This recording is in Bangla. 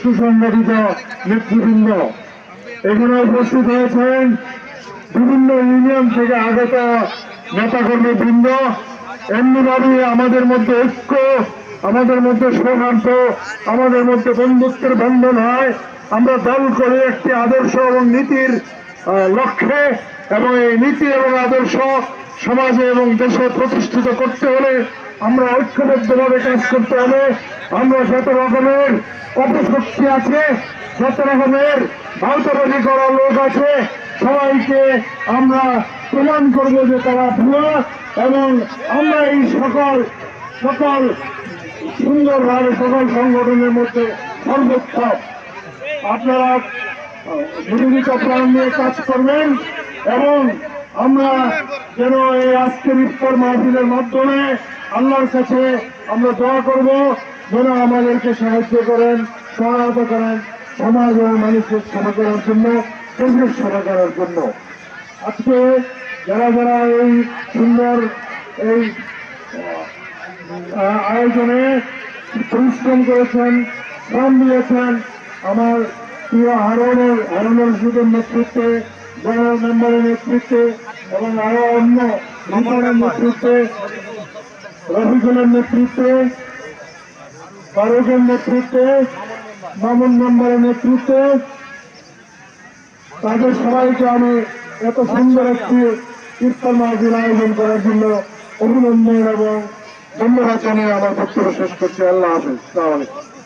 সুসংগঠিত নেতৃবৃন্দ। এখানে উপস্থিত হয়েছেন বিভিন্ন ইউনিয়ন থেকে আগত নেতাকর্মী বৃন্দ এমনিভাবে আমাদের মধ্যে ঐক্য, আমাদের মধ্যে সৌহার্দ্য, আমাদের মধ্যে বন্ধুত্বের বন্ধন হয়। আমরা দল করে একটি আদর্শ এবং নীতির লক্ষ্যে এবং এই নীতি এবং আদর্শ সমাজে এবং দেশে প্রতিষ্ঠিত করতে হলে আমরা ঐক্যবদ্ধভাবে কাজ করতে হবে। আমরা যত রকমের অপশক্তি আছে, যত রকমের ভাউতাবাজি লোক আছে, সবাইকে আমরা প্রমাণ করব যে তারা ভুয়া এবং আমরা এই সকল সকল সুন্দরভাবে সকল সংগঠনের মধ্যে সর্বোচ্চ আপনারা বিরোধিতা প্রাণ নিয়ে কাজ করবেন এবং আমরা যেন এই আজকের ইফতার মাহফিলের মাধ্যমে আল্লাহর কাছে আমরা দোয়া করব, যেন আমাদেরকে সাহায্য করেন, সহায়তা করেন সমাজ এবং মানুষের সেবা করার জন্য দেশের সেবা করার জন্য। আজকে যারা যারা এই সুন্দর এই আয়োজনে পরিশ্রম করেছেন, শ্রম দিয়েছেন আমার প্রিয় হারনের হারনের রশিদের নেতৃত্বে জেনারেল মেম্বারের নেতৃত্বে এবং আরও অন্য নেতাদের নেতৃত্বে, রফিকুলের নেতৃত্বে, ফারুকের নেতৃত্বে, মামুন মেম্বারের নেতৃত্বে, তাদের সবাইকে আমি এত সুন্দর একটি ইফতার মাহফিল আয়োজন করার জন্য অভিনন্দন এবং ধন্যবাদ জানিয়ে আমার বক্তব্য শেষ করছি। আল্লাহ হাফিজ। আসসালামু আলাইকুম।